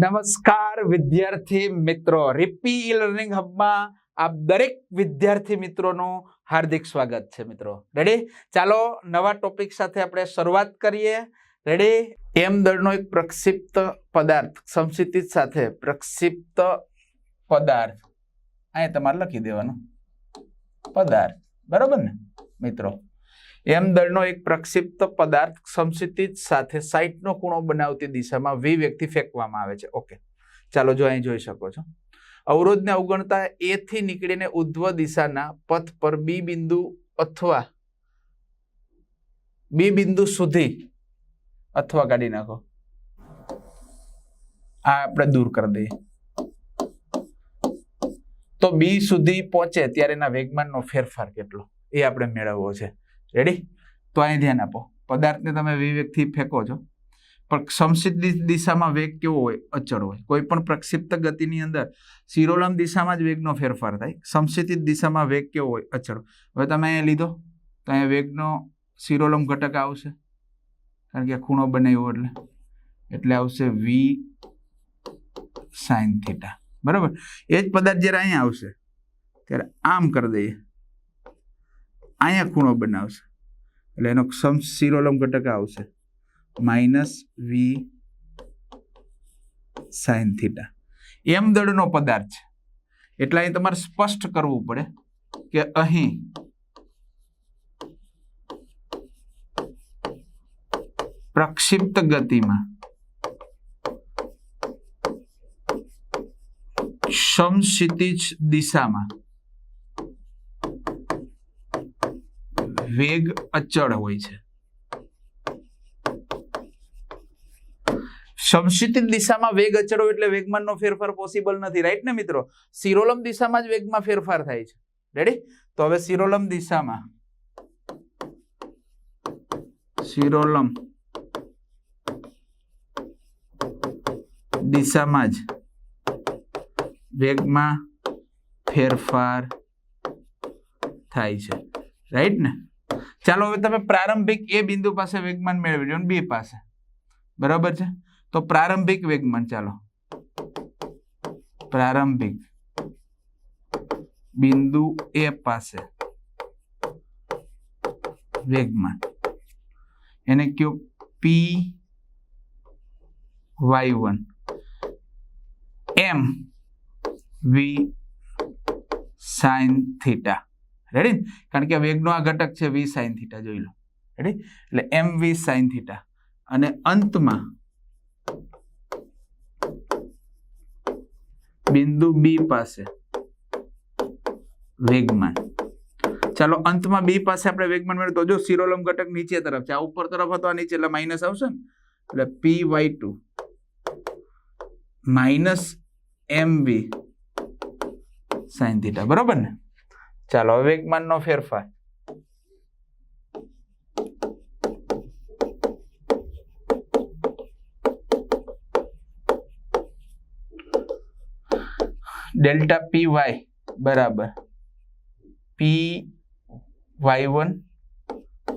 નમસ્કાર વિદ્યાર્થી મિત્રો. રિપી ઈ લર્નિંગ હબમાં આપ દરેક વિદ્યાર્થી મિત્રોનું હાર્દિક સ્વાગત છે મિત્રો. રેડી ચાલો નવા ટોપિક સાથે આપણે શરૂઆત કરીએ. રેડી એમ દળનો એક પ્રક્ષિપ્ત પદાર્થ સમસિતિત સાથે પ્રક્ષિપ્ત પદાર્થ. અહીંયા તમારે લખી દેવાનું. પદાર્થ. બરાબર ને? મિત્રો. એમ દળનો એક પ્રક્ષિપ્ત પદાર્થ સમસ્થિતિ સાથે સાઈટનો ખૂણો બનાવતી દિશામાં વી વ્યક્તિ ફેંકવામાં આવે છે. ઓકે. ચાલો જો અહીં જોઈ શકો છો. અવરોધને અવગણતા એથી નીકળીને ઉધ્વ દિશાના પથ પર બી બિંદુ અથવા બી બિંદુ સુધી અથવા કાઢી નાખો. આ આપણે દૂર કરી દઈએ. તો બી સુધી પહોંચે ત્યારે એના વેગમાનનો ફેરફાર કેટલો? એ આપણે મેળવવો છે. રેડી તો અહીં ધ્યાન આપો. પદાર્થને તમે વિવેકથી ફેંકો છો. પણ સમસિદ્ધ દિશામાં વેગ કેવો હોય? અચળ હોય. કોઈ પણ પ્રક્ષિપ્ત ગતિની અંદર શિરોલમ દિશામાં જ વેગનો ફેરફાર થાય. સમસિદ્ધિત દિશામાં વેગ કેવો હોય? અચળ. હવે તમે અહીંયા લીધો. તો અહીંયા વેગનો શિરોલમ ઘટક આવશે. કારણ કે ખૂણો બનાવ્યો એટલે. એટલે આવશે વી સાઇન થીટા બરાબર? એ જ પદાર્થ જ્યારે અહીંયા આવશે, ત્યારે આમ કરી દઈએ. અહીંયા ખૂણો બનાવશે. એટલે એનો સમ શિરોલમ ઘટક આવશે. Minus V sine theta. M દળનો પદાર્થ છે. એટલે અહીં તમારે સ્પષ્ટ કરવું પડે કે અહીં પ્રક્ષિપ્ત ગતિમાં સમક્ષિતિજ દિશામાં વેગ અચળ હોય છે. સમક્ષિતિજ દિશામાં વેગ અચળ હોય એટલે વેગમાનનો ફેરફાર પોસિબલ નથી રાઈટ ને મિત્રો? સિરોલમ દિશામાં જ વેગમાં ફેરફાર થાય છે. રેડી તો હવે સિરોલમ દિશામાં. સિરોલમ દિશામાં જ વેગમાં ફેરફાર થાય છે. રાઈટ ને? ચાલો હવે તમે પ્રારંભિક એ બિંદુ પાસે વેગમાન મેળવી લો બી પાસે. બરાબર છે? તો પ્રારંભિક વેગમાન ચાલો. પ્રારંભિક બિંદુ એ પાસે વેગમાન. એને કયો? P Y one. M V sine theta. Ready કારણ કે વેગનો આ ઘટક છે વી સાઇન થીટા જોઈ લો. રેડી એટલે એમ વી સાઇન થીટા અને અંતમાં બિંદુ બી પાસે વેગમાન. ચાલો અંતમાં બી પાસે આપણે વેગમાન મેળવ્યું તો જો શિરોલમ ઘટક નીચે તરફ છે. આ ઉપર તરફ હતો, આ નીચે, એટલે માઇનસ આવશે ને? એટલે P Y two minus M V sine theta બરોબર ને? ચાલો, હવે વેગમાનનો ફેરફાર. ડેલ્ટા પી વાય, બરાબર. P Y one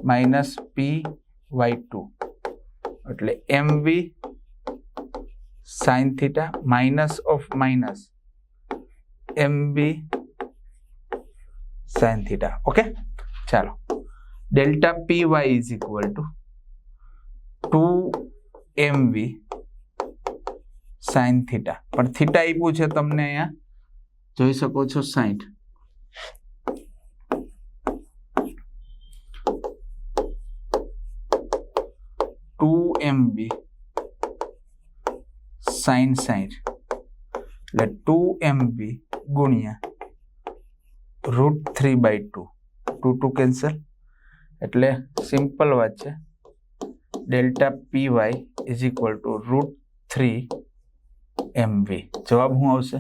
minus P Y two. એટલે M V sine theta minus of minus M B sine theta okay ચાલો. Delta P Y is equal to two M V sine theta પણ theta આપ્યું છે તમને અહીંયા. જોઈ શકો છો સાઈઠ. ટુ એમ બી સાઈન સાઈઠ. એટલે ટુ એમ બી ગુણ્યા root three by two two two cancel એટલે સિમ્પલ વાત છે. Delta P Y is equal to root three M V જવાબ શું આવશે?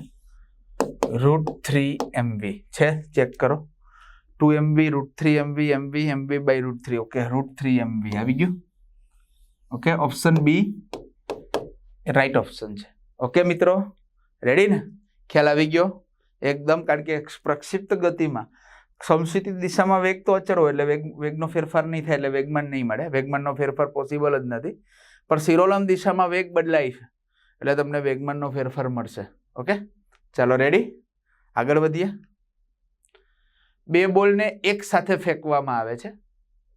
રૂટ થ્રી એમ વી છે? ચેક કરો. Two M V root three M V M V M V by root three okay root three M V આવી ગયું? Okay option B એ right option છે. Okay મિત્રો? રેડી ને? ખ્યાલ આવી ગયો? એકદમ કારણ કે પ્રક્ષિપ્ત ગતિમાં. સમસ્થિતિ દિશામાં વેગ તો અચરો એટલે વેગ વેગનો ફેરફાર નહીં થાય એટલે વેગમાન નહીં મળે. વેગમાનનો ફેરફાર પોસિબલ જ નથી. પણ સિરોલમ દિશામાં વેગ બદલાય છે એટલે તમને વેગમાનનો ફેરફાર મળશે. ઓકે? ચાલો રેડી આગળ વધીએ. બે બોલને એક સાથે ફેંકવામાં આવે છે.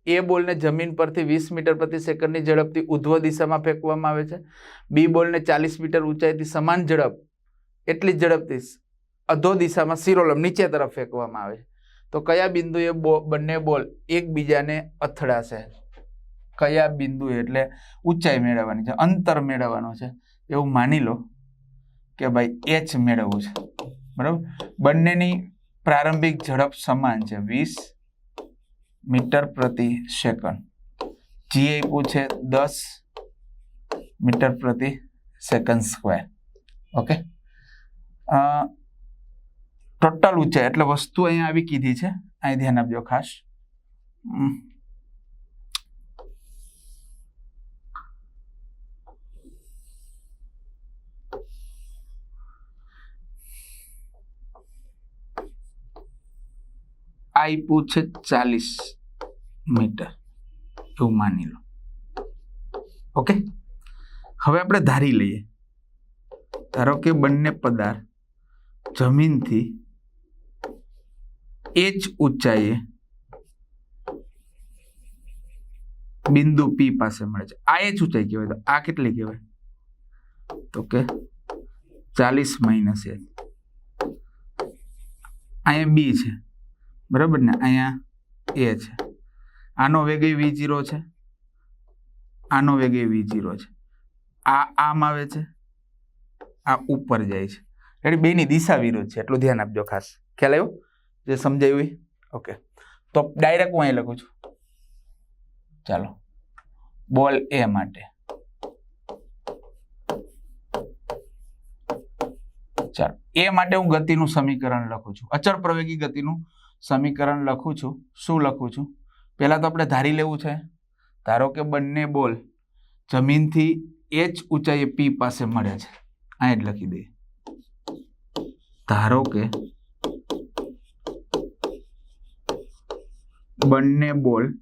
એ બોલને જમીન પરથી વીસ મીટર પ્રતિ સેકન્ડની ઝડપથી ઉધ્વ દિશામાં ફેંકવામાં આવે છે. બી બોલને ચાલીસ મીટર ઊંચાઈથી સમાન ઝડપ. એટલી જ ઝડપથી અધો દિશામાં સિરોલમ નીચે તરફ ફેંકવામાં આવે. તો કયા બિંદુએ બંને બોલ એકબીજાને અથડાશે? કયા બિંદુએ? એટલે ઊંચાઈ મેળવવાની છે, અંતર મેળવવાનું છે. એવું માની લો કે ભાઈ એચ મેળવવું છે. બરાબર? બંનેની પ્રારંભિક ઝડપ સમાન છે, વીસ મીટર પ્રતિ સેકન્ડ. જી આપ્યું છે દસ મીટર પ્રતિ સેકન્ડ સ્ક્વેર. ઓકે? ટોટલ ઊંચાઈ એટલે વસ્તુ અહીંયા આવી કીધી છે. અહીં ધ્યાન આપજો ખાસ. આપ્યું છે ચાલીસ મીટર. એવું માની લો. ઓકે? હવે આપણે ધારી લઈએ. ધારો કે બંને પદાર્થ જમીનથી એ જ ઊંચાઈએ. બિંદુ પી પાસે મળે છે. આ એ જ ઊંચાઈ કહેવાય. તો આ કેટલી કહેવાય? તો કે ચાલીસ માઇનસ એ અહીંયા બી છે. બરાબર ને? અહીંયા એ છે. આનો વેગ વી જીરો છે. આનો વેગ વી જીરો છે. આ આમ આવે છે. આ ઉપર જાય છે. એટલે બેની દિશા વિરુદ્ધ છે. એટલું ધ્યાન આપજો ખાસ. ખ્યાલ આવ્યો? જે સમજાયું ઓકે. તો ડાયરેક્ટ હું અહીં લખું છું. ચાલો. બોલ એ માટે. ચાલો. એ માટે હું ગતિનું સમીકરણ લખું છું. અચળ પ્રવેગી ગતિનું સમીકરણ લખું છું. શું લખું છું? પહેલાં તો આપણે ધારી લેવું છે. ધારો કે બંને બોલ જમીનથી એ જ ઊંચાઈએ પી પાસે મળે છે. અહીં જ લખી દઈએ. ધારો કે બંને બોલ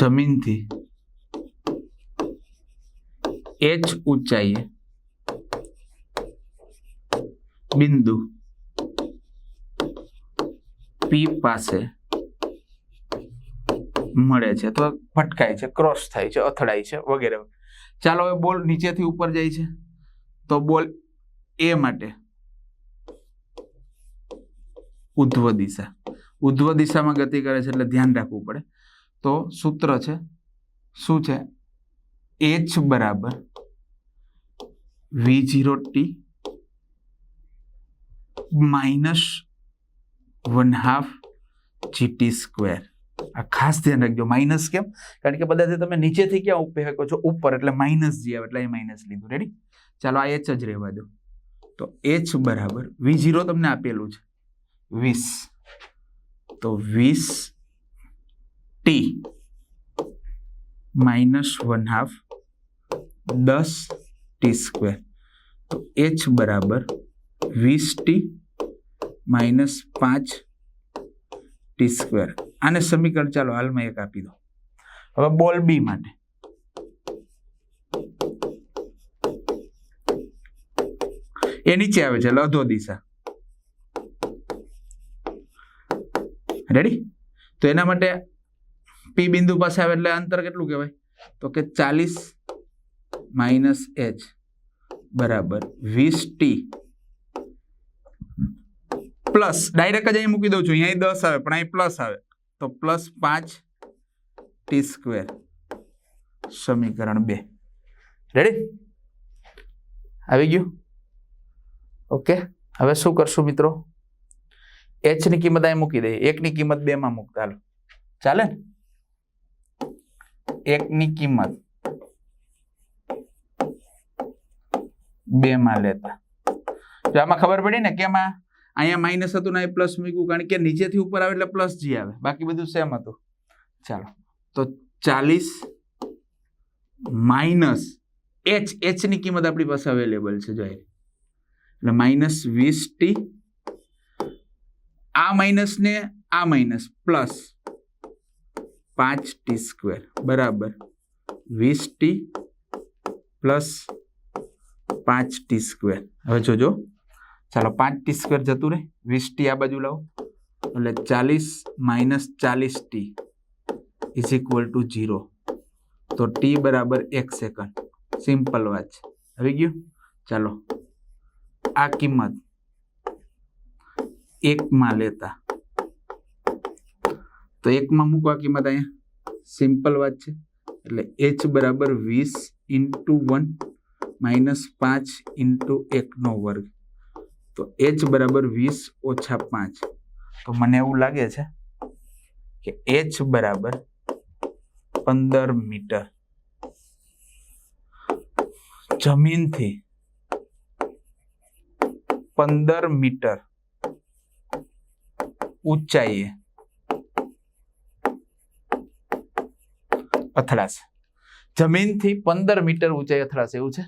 જમીનથી. એચ ઊંચાઈએ. બિંદુ. પી પાસે મળે છે અથવા ભટકાય છે, ક્રોસ થાય છે, અથડાય છે વગેરે. ચાલો હવે બોલ નીચેથી ઉપર જાય છે. તો બોલ એ માટે. ઉધ્વ દિશા. ઉધ્વ દિશામાં ગતિ કરે છે એટલે ધ્યાન રાખવું પડે. તો સૂત્ર છે, શું છે? એચ બરાબર V zero T minus one half GT square આ ખાસ ધ્યાન રાખજો માઇનસ કેમ? કારણ કે બધાથી તમે નીચેથી ક્યાં ઉપર શકો છો? ઉપર, એટલે માઇનસ જી આવે, એટલે એ માઇનસ લીધું. રેડી ચાલો આ એચ જ રહેવા દો. તો એચ બરાબર વી જીરો તમને આપેલું છે. વીસ. તો વીસ ટી માઇનસ વન હાફ દસ ટી સ્ક્વેર. તો એચ બરાબર વીસ ટી માઇનસ પાંચ ટી સ્ક્વેર. આને સમીકરણ ચાલો હાલમાં એક આપી દો. હવે બોલ બી માટે. એ નીચે આવે છે અધો દિશા. રેડી તો એના માટે પી બિંદુ પાસે આવે એટલે અંતર કેટલું કહેવાય? તો કે ચાલીસ માઇનસ એચ બરાબર વીસ ટી પ્લસ, ડાયરેક્ટ જ અહીં મૂકી દઉં છું અહીંયા દસ આવે, પણ અહીં પ્લસ આવે. તો પ્લસ પાંચ ટી સ્ક્વેર સમીકરણ બે. રેડી આવી ગયું? ઓકે હવે શું કરશું મિત્રો? એચની કિંમત અહીં મૂકી દઈએ. એકની કિંમત બે માં મૂકતા ચાલે એકની કિંમત બે માં લેતા. જો આમાં ખબર પડી ને કે એમાં અહીંયા માઇનસ હતું ને પ્લસ મૂક્યું, કારણ કે નીચેથી ઉપર આવે એટલે પ્લસ જી આવે. બાકી બધું સેમ હતું. ચાલો. તો ચાલીસ માઇનસ એચ એચની કિંમત આપણી પાસે અવેલેબલ છે, જો એટલે માઇનસ વીસ ટી આ માઇનસ ને આ માઇનસ પ્લસ પાંચ ટી સ્ક્વેર બરાબર. વીસ ટી પ્લસ પાંચ ટી સ્ક્વેર હવે જોજો. ચાલો પાંચ ટી સ્ક્વેર જતું રહે. વીસ ટી આ બાજુ લાવો. એટલે ચાલીસ માઇનસ ચાલીસ T is equal to zero તો ટી બરાબર એક સેકન્ડ સિમ્પલ વાત આવી ગયું? ચાલો. આ કિંમત. એકમાં લેતા. તો એકમાં મૂકવા કિંમત અહીંયા. સિમ્પલ વાત છે. એટલે એચ બરાબર વીસ ઇન્ટુ વન માઇનસ પાંચ ઇન્ટુ એકનો વર્ગ. તો એચ બરાબર વીસ ઓછા પાંચ. તો મને એવું લાગે છે કે એચ બરાબર પંદર મીટર. જમીનથી પંદર મીટર ઊંચાઈએ. અથડાશે. જમીનથી પંદર મીટર ઊંચાઈ અથડાશે. એવું છે?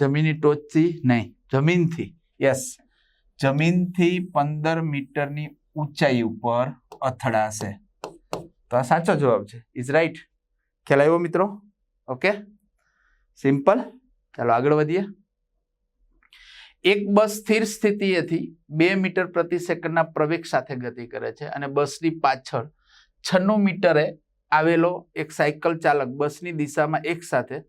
જમીનની ટોચથી નહીં. જમીનથી. યસ. જમીનથી પંદર મીટરની ઊંચાઈ ઉપર અથડાશે. તો આ સાચો જવાબ છે. ઇઝ રાઈટ ખ્યાલ આવ્યો મિત્રો? ઓકે સિમ્પલ ચાલો આગળ વધીએ. એક બસ સ્થિર સ્થિતિએથી બે મીટર પ્રતિ સેકન્ડના પ્રવેગ સાથે ગતિ કરે છે અને બસની પાછળ છન્નું મીટરે આવેલો એક સાયકલ ચાલક બસની દિશામાં એક સાથે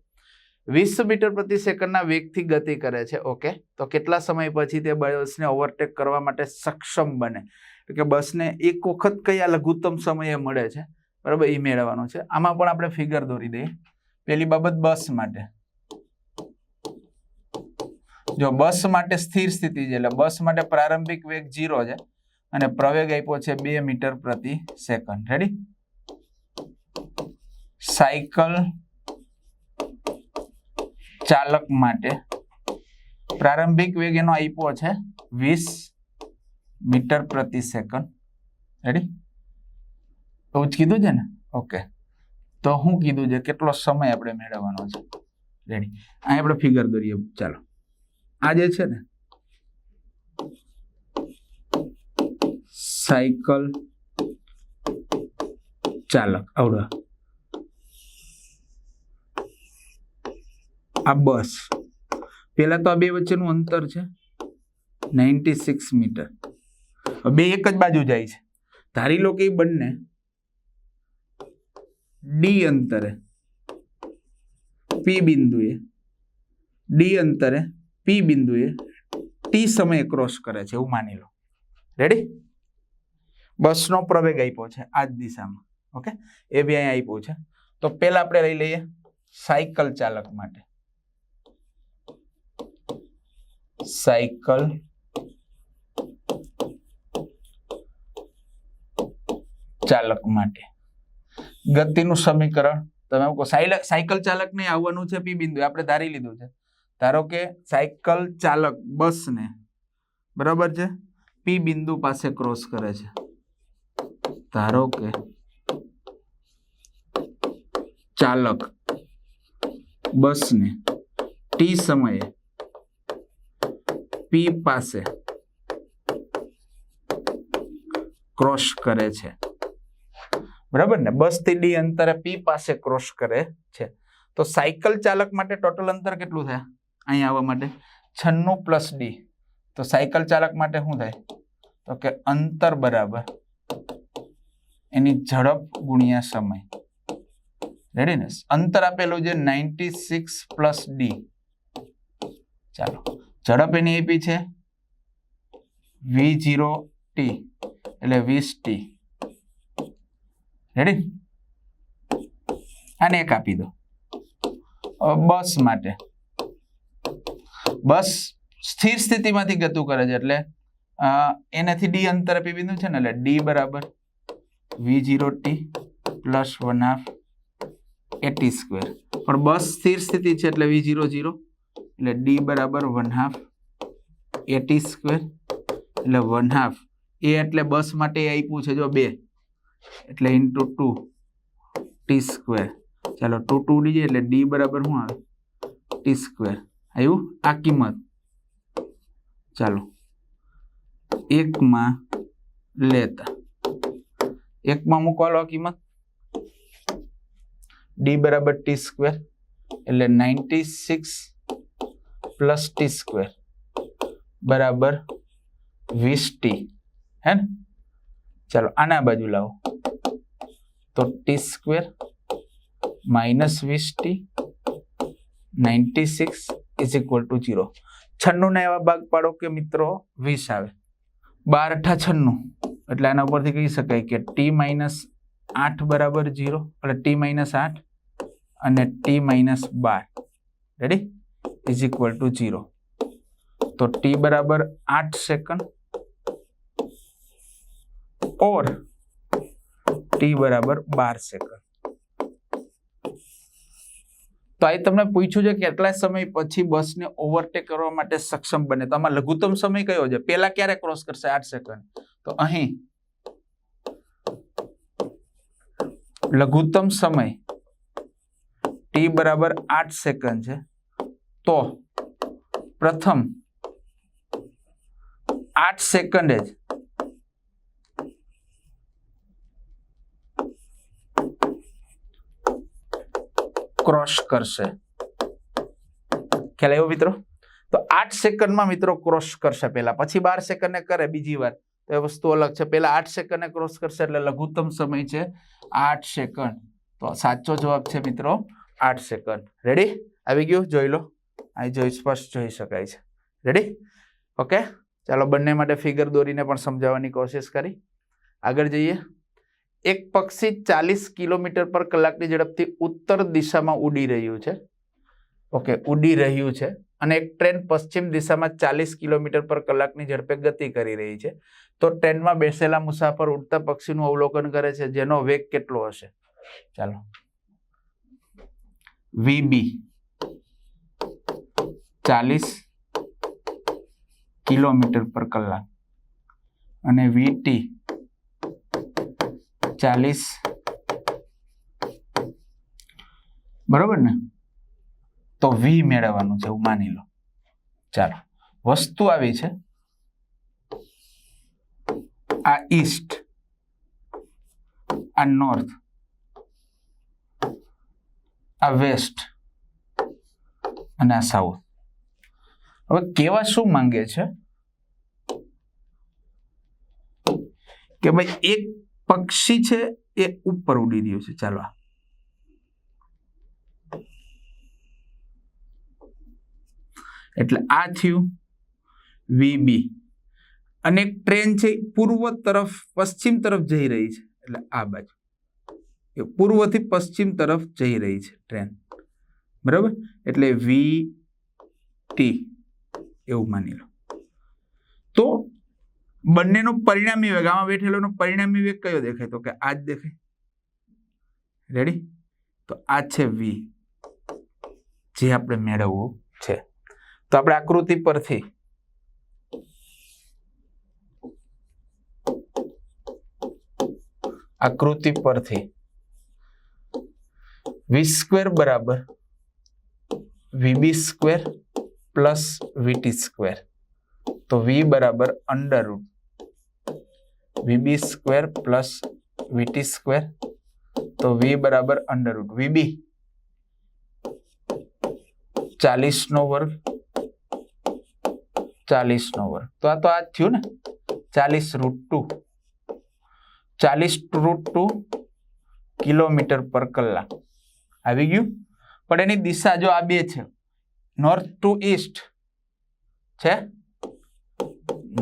વીસ મીટર પ્રતિ સેકન્ડના વેગથી ગતિ કરે છે. ઓકે? તો કેટલા સમય પછી તે બસને ઓવરટેક કરવા માટે સક્ષમ બને? કે બસને એક વખત કયા લઘુત્તમ સમયે મળે છે? બરાબર? એ મેળવવાનું છે. આમાં પણ આપણે ફિગર દોરી દઈએ. પહેલી બાબત બસ માટે. જો બસ માટે સ્થિર સ્થિતિ છે, એટલે બસ માટે પ્રારંભિક વેગ ઝીરો છે અને પ્રવેગ આપ્યો છે બે મીટર પ્રતિ સેકન્ડ. રેડી સાયકલ ચાલક માટે પ્રારંભિક વેગ એનો આપ્યો છે વીસ મીટર પ્રતિ સેકન્ડ. રેડી એવું જ કીધું છે ને? ઓકે તો હું કીધું છે, કેટલો સમય આપણે મેળવવાનો છે? રેડી અહીં આપણે ફિગર દોરીએ ચાલો. આ જે છે ને, સાયકલ ચાલક, આવડો. આ બસ. પેલા તો આ બે વચ્ચેનું અંતર છે નાઇન્ટી સિક્સ મીટર. બે એક જ બાજુ જાય છે. ધારી લો કે એ બંને ડી અંતરે પી બિંદુએ ડી અંતરે પી બિંદુએ ટી સમયે ક્રોસ કરે છે, એવું માની લો. રેડી બસનો પ્રવેગ આપ્યો છે આ જ દિશામાં. ઓકે એ બી અહીંયા આપ્યું છે. તો પહેલા આપણે લઈ લઈએ સાયકલ ચાલક માટે. સાયકલ ચાલક માટે. ગતિનું સમીકરણ તમે સાયકલ ચાલક ને આવવાનું છે પી બિંદુ આપણે ધારી લીધું છે. ધારો કે સાયકલ ચાલક બસને, બરાબર છે? પી બિંદુ પાસે ક્રોસ કરે છે. ધારો કે ચાલક બસને ટી સમયે પી પાસે ક્રોસ કરે છે. બરાબર ને? બસથી ડી અંતરે પી પાસે ક્રોસ કરે છે. તો સાયકલ ચાલક માટે ટોટલ અંતર કેટલું થાય? અહીંયા આવવા માટે? છન્નું પ્લસ ડી. તો સાયકલ ચાલક માટે શું થાય? તો કે અંતર બરાબર એની ઝડપ ગુણ્યા સમય. રેડીનેસ અંતર આપેલું છે નાઇન્ટી સિક્સ પ્લસ ડી. ચાલો. ઝડપ એની આપી છે? V zero T. એટલે વીસ ટી. રેડી આને એક આપી દો. બસ માટે. બસ સ્થિર સ્થિતિમાંથી ગતું કરે છે એટલે એનાથી ડી અંતર આપી બિંદુ છે ને એટલે ડી બરાબર V zero T plus one half AT square પણ બસ સ્થિર સ્થિતિ છે એટલે વી જીરો જીરો એટલે ડી બરાબર વન હાફ એટી સ્ક્વેર એટલે વન હાફ એ એટલે બસ માટે આપ્યું છે જો બે, એટલે ઇન્ટુ ટુ ટી સ્ક્વેર ચાલો ટુ ટુ ડી એટલે ડી બરાબર શું આવે? ટી સ્ક્વેર આવ્યું આ કિંમત. ચાલો. એકમાં લેતા. એકમાં મૂકવાલો આ કિંમત. ડી બરાબર ટી સ્ક્વેર એટલે ninety six plus T square બરાબર વીસ ટી હે ને? ચાલો, આના બાજુ લાવો. તો ટી સ્ક્વેર માઇનસ વીસ T ninety six is equal to zero છન્નુંના એવા ભાગ પાડો કે મિત્રો વીસ આવે. બાર અઠા છન્નું. એટલે આના ઉપરથી કહી શકાય કે ટી માઇનસ આઠ બરાબર જીરો એટલે ટી માઇનસ આઠ અને T minus bar. Ready is equal to zero તો ટી બરાબર આઠ સેકન્ડ ઓર ટી બરાબર બાર સેકન્ડ તો આ તમને પૂછ્યું છે કેટલા સમય પછી બસને ઓવરટેક કરવા માટે સક્ષમ બને? તો આમાં લઘુત્તમ સમય કયો છે? પહેલા ક્યારે ક્રોસ કરશે? આઠ સેકન્ડ તો અહીં લઘુત્તમ સમય ટી બરાબર આઠ સેકન્ડ છે. તો પ્રથમ આઠ સેકન્ડે જ ક્રોસ કરશે. ખ્યાલ આવ્યો મિત્રો? તો આઠ સેકન્ડમાં મિત્રો ક્રોસ કરશે પહેલા. પછી બાર સેકન્ડને કરે બીજી વાર. તો એ વસ્તુ અલગ છે. પહેલા આઠ સેકન્ડને ક્રોસ કરશે એટલે લઘુત્તમ સમય છે આઠ સેકન્ડ. તો સાચો જવાબ છે મિત્રો આઠ સેકન્ડ. રેડી આવી ગયું? જોઈ લો. અહીં જોઈ સ્પષ્ટ જોઈ શકાય છે. રેડી ઓકે ચાલો બંને માટે ફિગર દોરીને પણ સમજાવવાની કોશિશ કરી. આગળ જઈએ. એક પક્ષી ચાલીસ કિલોમીટર પર કલાકની ઝડપથી ઉત્તર દિશામાં ઉડી રહ્યું છે. ઓકે, ઉડી રહ્યું છે અને એક ટ્રેન પશ્ચિમ દિશામાં ચાલીસ કિલોમીટર પર કલાકની ઝડપે ગતિ કરી રહી છે. તો ટ્રેનમાં બેસેલા મુસાફર ઉડતા પક્ષીનું અવલોકન કરે છે, જેનો વેગ કેટલો હશે? ચાલો. વીબી. ચાલીસ કિલોમીટર પર કલાક. અને વીટી. ચાલીસ. બરોબર ને? તો વી મેળવવાનું છે, એવું માની લો. ચાલો, વસ્તુ આવી છે. આ ઈસ્ટ આ નોર્થ આ વેસ્ટ અને આ સાઉથ હવે કેવા શું માંગે છે? કે ભાઈ એક પક્ષી છે એ ઉપર ઉડી રહ્યું છે. ચાલો એટલે આ થયું વીબી. અને એક ટ્રેન છે પૂર્વ તરફ, પશ્ચિમ તરફ જઈ રહી છે. એટલે આ બાજુ. એ પૂર્વથી પશ્ચિમ તરફ જઈ રહી છે ટ્રેન. બરાબર? એટલે વી ટી. એવું માની લો. તો બંનેનો પરિણામી વેગ આમાં બેઠેલોનો પરિણામી વેગ કયો દેખાય? તો કે આ જ દેખાય. રેડી તો આ છે વી જે આપણે મેળવવું છે. તો આપણે આકૃતિ પરથી આકૃતિ પરથી વી સ્ક્વેર બરાબર VB square plus VT square તો વી બરાબર under root VB square plus VT square તો વી બરાબર અંડરરૂટ વીબી ચાલીસનો વર્ગ ચાલીસ નો વર્ગ. તો આ તો આ જ થયું ને? ચાલીસ રૂટ ટુ ચાલીસ રૂટ ટુ કિલોમીટર પર કલાક. આવી ગયું? પણ એની દિશા જો આ બે છે નોર્થ ટુ ઈસ્ટ છે?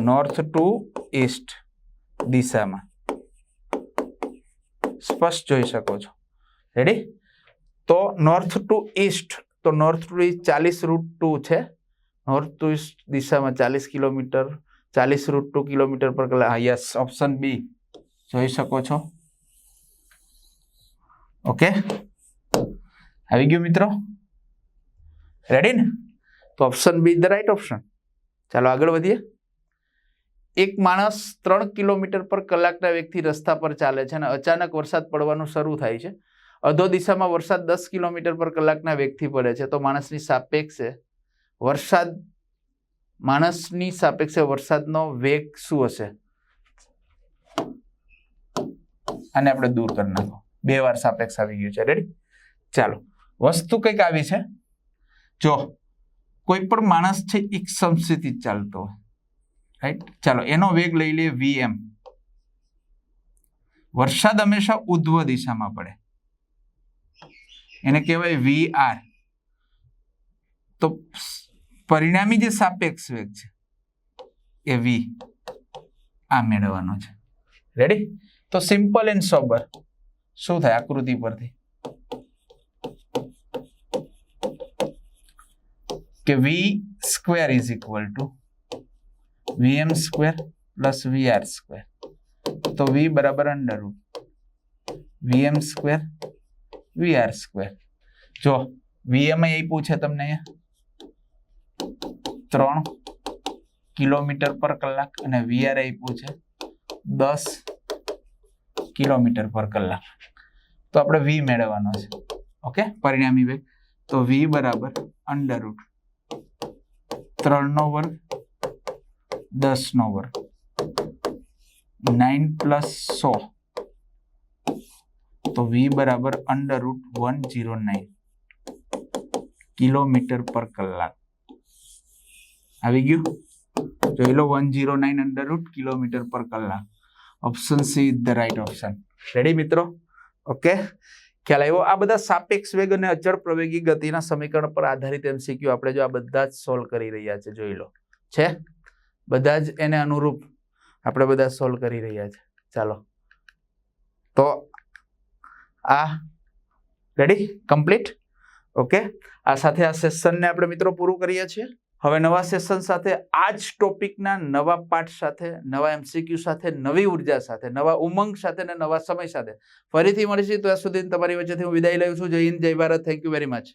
નોર્થ ટુ ઈસ્ટ દિશામાં. સ્પષ્ટ જોઈ શકો છો. રેડી તો નોર્થ ટુ ઈસ્ટ તો નોર્થ ટુ ઈસ્ટ ચાલીસ રૂટ ટુ છે. નોર્થ ટુ ઈસ્ટ દિશામાં ચાલીસ કિલોમીટર, ચાલીસ રૂટ ટુ કિલોમીટર પર કલાક. હા યસ ઓપ્શન બી જોઈ શકો છો. ઓકે આવી ગયું મિત્રો? રેડી ને? તો option B the right option ચાલો આગળ વધીએ. એક માણસ ત્રણ કિલોમીટર પર કલાકના વેગથી રસ્તા પર ચાલે છે અને અચાનક વરસાદ પડવાનું શરૂ થાય છે. અધો દિશામાં વરસાદ દસ કિલોમીટર પર કલાકના વેગથી પડે છે. તો માણસની સાપેક્ષે વરસાદ, માણસની સાપેક્ષે વરસાદનો વેગ શું હશે? આને આપણે દૂર કરી નાખો. બે વાર સાપેક્ષ આવી ગયું છે. રેડી ચાલો. વસ્તુ કંઈક આવી છે. જો કોઈ પણ માણસ છે, એક સમસ્થિતિ ચાલતો હોય. રાઈટ ચાલો, એનો વેગ લઈ લઈએ વીએમ વરસાદ હંમેશા ઉધ્વ દિશામાં પડે. એને કહેવાય વી આર તો પરિણામી જે સાપેક્ષ વેગ છે, એ વી આ મેળવવાનો છે. રેડી તો સિમ્પલ એન્ડ સોબર શું થાય આકૃતિ પરથી? કે V square is equal to VM square plus VR square. તો વી બરાબર under root VM square, VR square. જો વીએમ આપ્યું છે તમને ત્રણ કિલોમીટર પર કલાક અને વીઆર આપ્યું છે દસ કિલોમીટર પર કલાક. તો આપણે વી મેળવવાનો છે. ઓકે? પરિણામી વેગ. તો વી બરાબર અંડર રૂટ ત્રણનો વર્ગ દસનો વર્ગ નાઇન પ્લસ સો. તો વી બરાબર under root one zero nine kilometre પર કલાક. આવી ગયું? જોઈ લો one zero nine under root kilometre પર કલાક. Option C is the right option ready મિત્રો? ઓકે ખ્યાલ આવ્યો? આ બધા સાપેક્ષ વેગ અને અચળ પ્રવેગી ગતિના સમીકરણ પર આધારિત એમસીક્યુ આપણે જો આ બધા જ સોલ્વ કરી રહ્યા છે, જોઈ લો. છે? બધા જ એને અનુરૂપ આપણે બધા સોલ્વ કરી રહ્યા છે. ચાલો. તો આ રેડી કમ્પ્લીટ ઓકે આ સાથે આ સેશનને આપણે મિત્રો પૂરું કરીએ છીએ. હવે નવા સેશન સાથે, આ જ ટોપિકના નવા પાઠ સાથે, નવા એમસીક્યુ સાથે, નવી ઊર્જા સાથે, નવા ઉમંગ સાથે અને નવા સમય સાથે. ફરીથી મળીશું ત્યાં સુધી તમારી વચ્ચેથી હું વિદાય લઉં છું. Jai Hind, Jai Bharat. Thank you very much